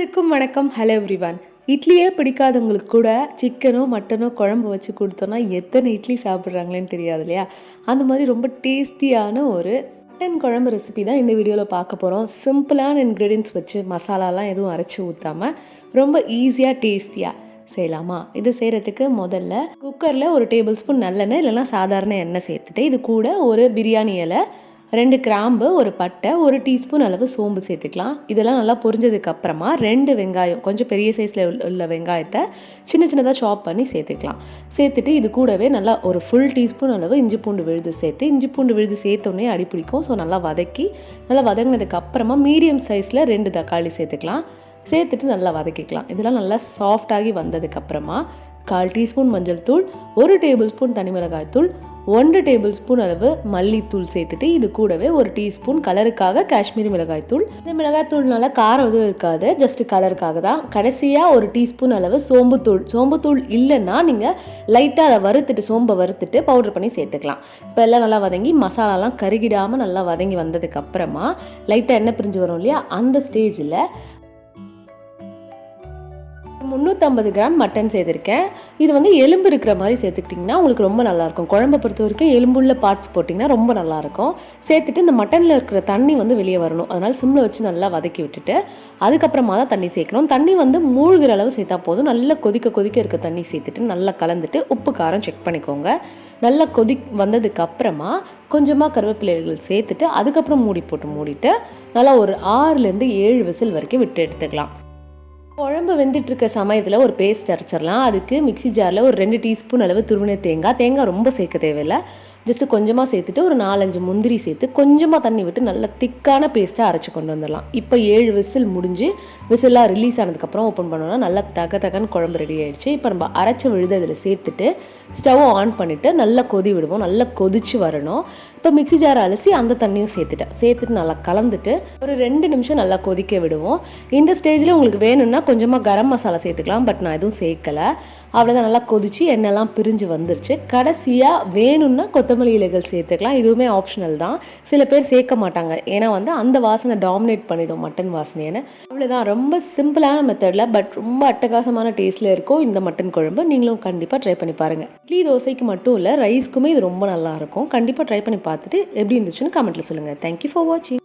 அனைவருக்கும் வணக்கம். Hello everyone இட்லியே பிடிக்காதவங்களுக்கு கூட சிக்கனோ மட்டனோ குழம்பு வச்சு கொடுத்தோன்னா எத்தனை இட்லி சாப்பிட்றாங்களேன்னு தெரியாது இல்லையா? அந்த மாதிரி ரொம்ப டேஸ்டியான ஒரு மட்டன் குழம்பு ரெசிபி தான் இந்த வீடியோவில் பார்க்க போகிறோம் சிம்பிளான இன்க்ரீடியன்ஸ் வச்சு மசாலாலாம் எதுவும் அரைச்சி ஊற்றாமல் ரொம்ப ஈஸியாக டேஸ்டியாக செய்யலாமா? இது செய்கிறதுக்கு முதல்ல குக்கரில் ஒரு டேபிள் ஸ்பூன் நல்லெண்ணெய் இல்லைன்னா சாதாரண எண்ணெய் சேர்த்துட்டு இது கூட ஒரு பிரியாணி இலை ரெண்டு கிராம்பு ஒரு பட்டை ஒரு டீஸ்பூன் அளவு சோம்பு சேர்த்துக்கலாம். இதெல்லாம் நல்லா பொரிஞ்சதுக்கு அப்புறமா ரெண்டு வெங்காயம் கொஞ்சம் பெரிய சைஸில் உள்ள வெங்காயத்தை சின்ன சின்னதாக சாப் பண்ணி சேர்த்துக்கலாம். சேர்த்துட்டு இது கூடவே நல்லா ஒரு ஃபுல் டீஸ்பூன் அளவு இஞ்சி பூண்டு விழுது சேர்த்து இஞ்சி பூண்டு விழுது சேர்த்தோன்னே அடி பிடிக்கும். ஸோ நல்லா வதக்கி நல்லா வதங்கினதுக்கு அப்புறமா மீடியம் சைஸில் ரெண்டு தக்காளி சேர்த்துக்கலாம். சேர்த்துட்டு நல்லா வதக்கிக்கலாம். இதெல்லாம் நல்லா சாஃப்டாகி வந்ததுக்கப்புறமா கால் டீஸ்பூன் மஞ்சள் தூள் ஒரு டேபிள் ஸ்பூன் தனி மிளகாய் தூள் ஒன்று டேபிள் ஸ்பூன் அளவு மல்லித்தூள் சேர்த்துட்டு இது கூடவே ஒரு டீஸ்பூன் கலருக்காக காஷ்மீரி மிளகாய் தூள். இந்த மிளகாய் தூள்னால காரம் எதுவும் இருக்காது ஜஸ்ட் கலருக்காக தான். கடைசியாக ஒரு டீஸ்பூன் அளவு சோம்புத்தூள் சோம்புத்தூள் இல்லைன்னா நீங்கள் லைட்டாக அதை வறுத்துட்டு சோம்பை வறுத்துட்டு பவுடர் பண்ணி சேர்த்துக்கலாம். இப்போ எல்லாம் நல்லா வதங்கி மசாலாலாம் கருகிடாமல் நல்லா வதங்கி வந்ததுக்கு அப்புறமா லைட்டாக எண்ணெய் பிரிஞ்சு வரும் இல்லையா அந்த ஸ்டேஜில் முந்நூற்றம்பது கிராம் மட்டன் சேர்த்துருக்கேன். இது வந்து எலும்பு இருக்கிற மாதிரி சேர்த்துக்கிட்டிங்கன்னா உங்களுக்கு ரொம்ப நல்லாயிருக்கும். குழம்பை பொறுத்த வரைக்கும் எலும்புள்ள பார்ட்ஸ் போட்டிங்கன்னா ரொம்ப நல்லாயிருக்கும். சேர்த்துட்டு இந்த மட்டனில் இருக்கிற தண்ணி வந்து வெளியே வரணும். அதனால் சிம்மில் வச்சு நல்லா வதக்கி விட்டுட்டு அதுக்கப்புறமா தான் தண்ணி சேர்க்கணும். தண்ணி வந்து மூழ்கிற அளவு சேர்த்தா போதும். நல்லா கொதிக்க கொதிக்க இருக்க தண்ணி சேர்த்துட்டு நல்லா கலந்துட்டு உப்பு காரம் செக் பண்ணிக்கோங்க. நல்லா கொதி வந்ததுக்கப்புறமா கொஞ்சமாக கருவேப்பிலைகள் சேர்த்துட்டு அதுக்கப்புறம் மூடி போட்டு மூடிட்டு நல்லா ஒரு ஆறுலேருந்து ஏழு விசில் வரைக்கும் விட்டு எடுத்துக்கலாம். குழம்பு வெந்துட்டு இருக்க சமயத்தில் ஒரு பேஸ்ட் அரைச்சிடலாம். அதுக்கு மிக்சி ஜாரில் ஒரு ரெண்டு டீஸ்பூன் அளவு துருவின தேங்காய். தேங்காய் ரொம்ப சேர்க்க தேவையில்லை. ஜஸ்ட்டு கொஞ்சமாக சேர்த்துட்டு ஒரு நாலஞ்சு முந்திரி சேர்த்து கொஞ்சமாக தண்ணி விட்டு நல்ல திக்கான பேஸ்ட்டாக அரைச்சி கொண்டு வந்துடலாம். இப்போ ஏழு விசில் முடிஞ்சு விசிலாக ரிலீஸ் ஆனதுக்கப்புறம் ஓப்பன் பண்ணோன்னா நல்லா தக தகன்னு குழம்பு ரெடி ஆகிடுச்சு இப்போ நம்ம அரைச்சி விழுது அதில் சேர்த்துட்டு ஸ்டவ் ஆன் பண்ணிவிட்டு நல்லா கொதி விடுவோம். நல்லா கொதிச்சு வரணும். இப்போ மிக்சி ஜார் அலசி அந்த தண்ணியும் சேர்த்துட்டேன். சேர்த்துட்டு நல்லா கலந்துட்டு ஒரு ரெண்டு நிமிஷம் நல்லா கொதிக்க விடுவோம். இந்த ஸ்டேஜில் உங்களுக்கு வேணும்னா கொஞ்சமாக கரம் மசாலா சேர்த்துக்கலாம். பட் நான் எதுவும் சேர்க்கலை. அவ்வளோதான் நல்லா கொதிச்சு எண்ணெய்லாம் பிரிஞ்சு வந்துருச்சு. கடைசியாக வேணும்னா கொத்தமல்லி இலைகள் சேர்த்துக்கலாம். இதுவுமே ஆப்ஷனல் தான். சில பேர் சேர்க்க மாட்டாங்க. ஏன்னா வந்து அந்த வாசனை டாமினேட் பண்ணிடும் மட்டன் வாசனையான அவ்வளோதான் ரொம்ப சிம்பிளான மெத்தடில் பட் ரொம்ப அட்டகாசமான டேஸ்ட்டில் இருக்கும் இந்த மட்டன் குழம்பு. நீங்களும் கண்டிப்பாக ட்ரை பண்ணி பாருங்கள் இட்லி தோசைக்கு மட்டும் இல்லை ரைஸ்க்குமே இது ரொம்ப நல்லாயிருக்கும் கண்டிப்பாக ட்ரை பண்ணி பார்த்துட்டு எப்படி இருந்துச்சுன்னு கமெண்ட்டில் சொல்லுங்கள் தேங்க்யூ ஃபார் வாட்சிங்